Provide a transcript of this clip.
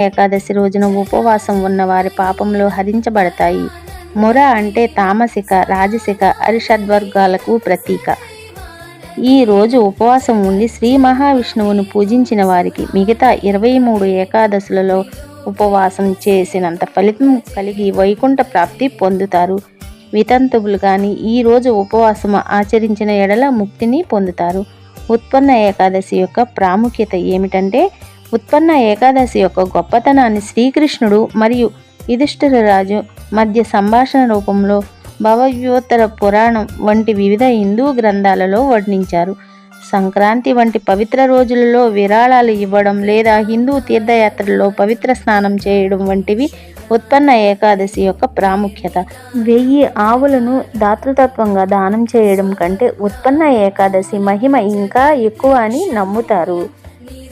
ఏకాదశి రోజున ఉపవాసం ఉన్న వారి పాపములు హరించబడతాయి. ముర అంటే తామసిక రాజసిక అరిషద్వర్గాలకు ప్రతీక. ఈ రోజు ఉపవాసం ఉండి శ్రీ మహావిష్ణువును పూజించిన వారికి మిగతా ఇరవై మూడు ఏకాదశులలో ఉపవాసం చేసినంత ఫలితం కలిగి వైకుంఠ ప్రాప్తి పొందుతారు. వితంతువులు కానీ ఈ రోజు ఉపవాసం ఆచరించిన ఎడల ముక్తిని పొందుతారు. ఉత్పన్న ఏకాదశి యొక్క ప్రాముఖ్యత ఏమిటంటే ఉత్పన్న ఏకాదశి యొక్క గొప్పతనాన్ని శ్రీకృష్ణుడు మరియు యుధిష్ఠిరరాజు మధ్య సంభాషణ రూపంలో భవవ్యోత్తర పురాణం వంటి వివిధ హిందూ గ్రంథాలలో వర్ణించారు. సంక్రాంతి వంటి పవిత్ర రోజులలో విరాళాలు ఇవ్వడం లేదా హిందూ తీర్థయాత్రల్లో పవిత్ర స్నానం చేయడం వంటివి ఉత్పన్న ఏకాదశి యొక్క ప్రాముఖ్యత. వెయ్యి ఆవులను దాతృతత్వంగా దానం చేయడం కంటే ఉత్పన్న ఏకాదశి మహిమ ఇంకా ఎక్కువ అని నమ్ముతారు.